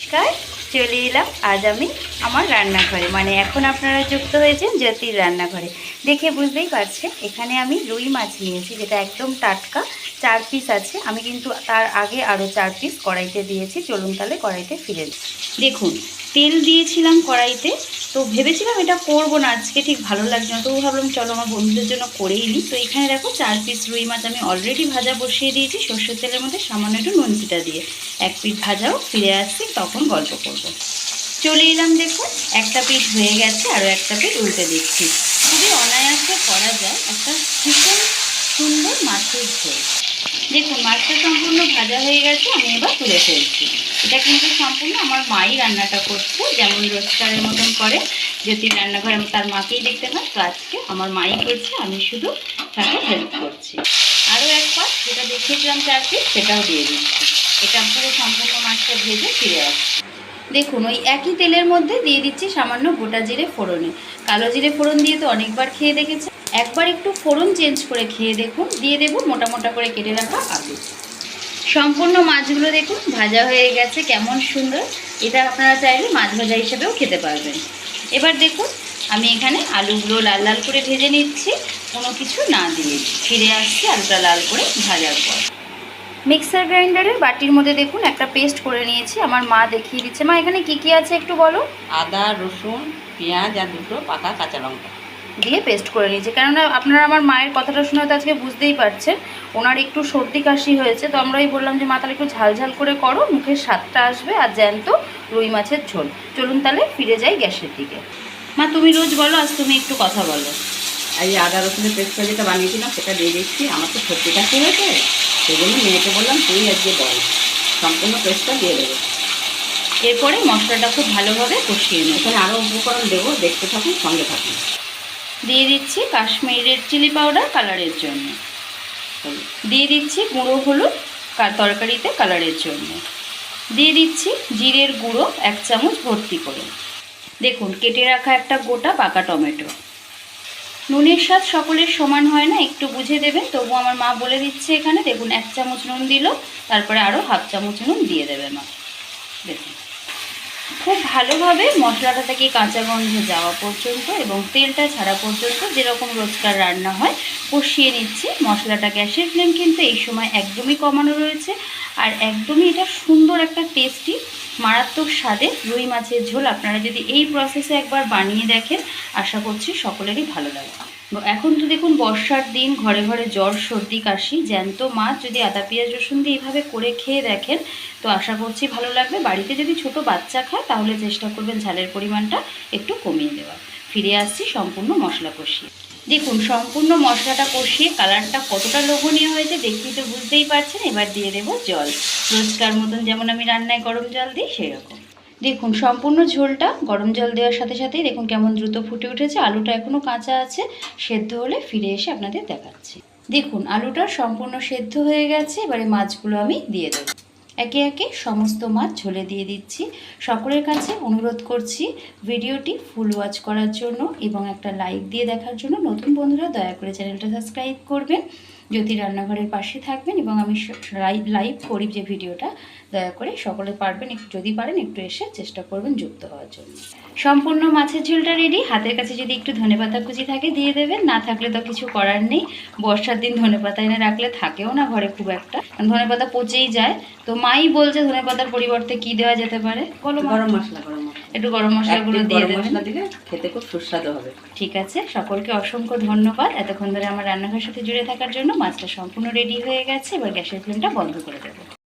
নমস্কার, চলে এলাম আজ আমি আমার রান্নাঘরে। মানে এখন আপনারা যুক্ত হয়েছেন জ্যোতির রান্নাঘরে। দেখে বুঝতেই পারছেন, এখানে আমি রুই মাছ নিয়েছি, যেটা একদম টাটকা। চার পিস আছে, আমি কিন্তু তার আগে আরও চার পিস কড়াইতে দিয়েছি। চলুন তাহলে কড়াইতে ফিরে দেখুন, তেল দিয়েছিলাম কড়াইতে তো ভেবেছিলাম এটা করব না, আজকে ঠিক ভালো লাগছে না। তবু ভাবলাম, চলো আমার বন্ধুদের জন্য করেই নিই। তো এখানে দেখো, চার পিস রুই মাছ আমি অলরেডি ভাজা বসিয়ে দিয়েছি। সর্ষের তেলের মধ্যে সামান্য একটু নুন চিটা দিয়ে। এক পিঠ ভাজাও ফিরে আসছি, তখন গল্প করব। চলে এলাম দেখুন একটা পিঠ হয়ে গেছে আরও একটা পিঠ উল্টে দিচ্ছি। খুবই অনায়াসে করা যায়, একটা ভীষণ সুন্দর মাছের ঝোল। দেখুন মাছটা সম্পূর্ণ ভাজা হয়ে গেছে, আমি এবার তুলে ফেলছি। এটা কিন্তু সম্পূর্ণ আমার মাই রান্নাটা করছে, যেমন রোজকারের মতন করে। যদি রান্নাঘরে তার মাকেই দেখতে পাই, তো আজকে আমার মাই করছে, আমি শুধু তাকে হেল্প করছি। আরও এক পাশ যেটা দেখিয়েছিলাম চার পিস সেটাও দিয়ে দিচ্ছি। এটা পুরো সম্পূর্ণ মাছটা ভেজে ফিরে আসছি। দেখুন, ওই একই তেলের মধ্যে দিয়ে দিচ্ছি সামান্য গোটা জিরে ফোড়নে। কালো জিরে ফোড়ন দিয়ে তো অনেকবার খেয়ে দেখেছে একবার একটু ফোড়ন চেঞ্জ করে খেয়ে দেখুন। দিয়ে দেবো মোটা মোটা করে কেটে রাখা আলু। সম্পূর্ণ মাছগুলো দেখুন, ভাজা হয়ে গেছে, কেমন সুন্দর। এটা আপনারা চাইলে মাছ ভাজা হিসেবেও খেতে পারবেন। এবার দেখুন, আমি এখানে আলুগুলো লাল লাল করে ভেজে নিচ্ছি। কোনো কিছু না দিয়ে ফিরে আসছি আলুটা লাল করে ভাজার পর। মিক্সার গ্রাইন্ডারের বাটির মধ্যে দেখুন, একটা পেস্ট করে নিয়েছি। আমার মা দেখিয়ে দিচ্ছে। মা, এখানে কি কি আছে একটু বলো? আদা, রসুন, পেঁয়াজ আর দুটো পাকা কাঁচা লঙ্কা। দিয়ে পেস্ট করে নিয়েছি। কেননা আপনারা আমার মায়ের কথাটা শুনে তো আজকে বুঝতেই পারছেন ওনার একটু সর্দি কাশি হয়েছে তো আমরাই বললাম যে মা তাহলে একটু ঝাল ঝাল করে করো মুখের স্বাদটা আসবে আর জ্যান্ত রুই মাছের ঝোল। চলুন তাহলে ফিরে যাই গ্যাসের দিকে। মা তুমি রোজ বলো আজ তুমি একটু কথা বলো। এই আদা রসুনের পেস্টটা যেটা বানিয়েছিলাম সেটা দিয়ে দিচ্ছি। আমার তো সর্দি কাশি হয়েছে সেই জন্য মেয়েকে বললাম তুই আজকে বল সম্পূর্ণ পেস্টটা দিয়ে দেবো। এরপরে মশলাটা খুব ভালোভাবে কষিয়ে নেব। এখানে আরও উপকরণ দেবো দেখতে থাকুন সঙ্গে থাকুন। দিয়ে দিচ্ছি কাশ্মীরি রেড চিলি পাউডার কালারের জন্য। দিয়ে দিচ্ছি গুঁড়ো হলুদ তরকারিতে কালারের জন্য। দিয়ে দিচ্ছি জিরের গুঁড়ো এক চামচ ভর্তি করে। দেখুন, কেটে রাখা একটা গোটা পাকা টমেটো। নুনের স্বাদ সকলের সমান হয় না, একটু বুঝে দেবেন। তবু আমার মা বলে দিচ্ছে এখানে, দেখুন, এক চামচ নুন দিল, তারপরে আরও হাফ চামচ নুন দিয়ে দেবে মা। দেখুন। খুব ভালোভাবে মশলাটা থেকে কাঁচা গন্ধ যাওয়া পর্যন্ত এবং তেলটা ছাড়া পর্যন্ত যেরকম রোজকার রান্না হয়, কষিয়ে নিচ্ছি। মশলাটা গ্যাসের ফ্লেম কিন্তু এই সময় একদমই কমানো রয়েছে। আর একদমই এটা সুন্দর একটা টেস্টি মারাত্মক স্বাদে রুই মাছের ঝোল। আপনারা যদি এই প্রসেসে একবার বানিয়ে দেখেন, আশা করছি সকলেরই ভালো লাগবে। এখন তো দেখুন, বর্ষার দিন, ঘরে ঘরে জ্বর, সর্দি, কাশি, জ্যান্ত, মাছ, যদি আদা, পেঁয়াজ, রসুন দিয়ে এইভাবে করে খেয়ে দেখেন, তো আশা করছি ভালো লাগবে। বাড়িতে যদি ছোট বাচ্চা খায়, তাহলে চেষ্টা করবেন ঝালের পরিমাণটা একটু কমিয়ে দেওয়ার। ফিরে আসছি সম্পূর্ণ মশলা কষিয়ে। দেখুন, সম্পূর্ণ মশলাটা কষিয়ে কালারটা কতটা লোভনীয় হয়েছে দেখতেই তো বুঝতেই পারছেন। এবার দিয়ে দেবো জল। রোজকার মতন যেমন আমি রান্নায় গরম জল দিই সেই রকম দেখুন, সম্পূর্ণ ঝোলটা গরম জল দেওয়ার সাথে সাথেই দেখুন কেমন দ্রুত ফুটে উঠেছে। আলুটা এখনও কাঁচা আছে, সেদ্ধ হলে ফিরে এসে আপনাদের দেখাচ্ছি। দেখুন, আলুটা সম্পূর্ণ সেদ্ধ হয়ে গেছে, এবারে মাছগুলো আমি দিয়ে দেবো। একে একে সমস্ত মাছ ঝোলে দিয়ে দিচ্ছি। সকলের কাছে অনুরোধ করছি ভিডিওটি ফুল ওয়াচ করার জন্য এবং একটা লাইক দিয়ে দেখার জন্য। নতুন বন্ধুরা, দয়া করে চ্যানেলটা সাবস্ক্রাইব করবেন। জ্যোতি রান্নাঘরের পাশে থাকবেন এবং আমি লাইভ লাইভ করি যে ভিডিওটা দয়া করে সকলে পারবেন একটু যদি পারেন একটু এসে চেষ্টা করবেন যুক্ত হওয়ার জন্য। সম্পূর্ণ মাছের ঝোলটা রেডি হাতের কাছে যদি একটু ধনেপাতা কুচি থাকে দিয়ে দেবেন। না থাকলে তো কিছু করার নেই। বর্ষার দিন ধনেপাতা এনে রাখলে থাকেও না ঘরে খুব একটা। কারণ ধনেপাতা পচেই যায়। তো মাই বলছে ধনেপাতার পরিবর্তে কি দেওয়া যেতে পারে? বলো গরম মশলা গরম একটু গরম মশলাগুলো দিয়ে দেবেন। খেতে খুব সুস্বাদু হবে। ঠিক আছে। সকলকে অসংখ্য ধন্যবাদ এতক্ষণ ধরে আমার রান্নাঘরের সাথে জুড়ে থাকার জন্য। মাছটা সম্পূর্ণ রেডি হয়ে গেছে এবার গ্যাসের ফ্লেমটা বন্ধ করে দেবো।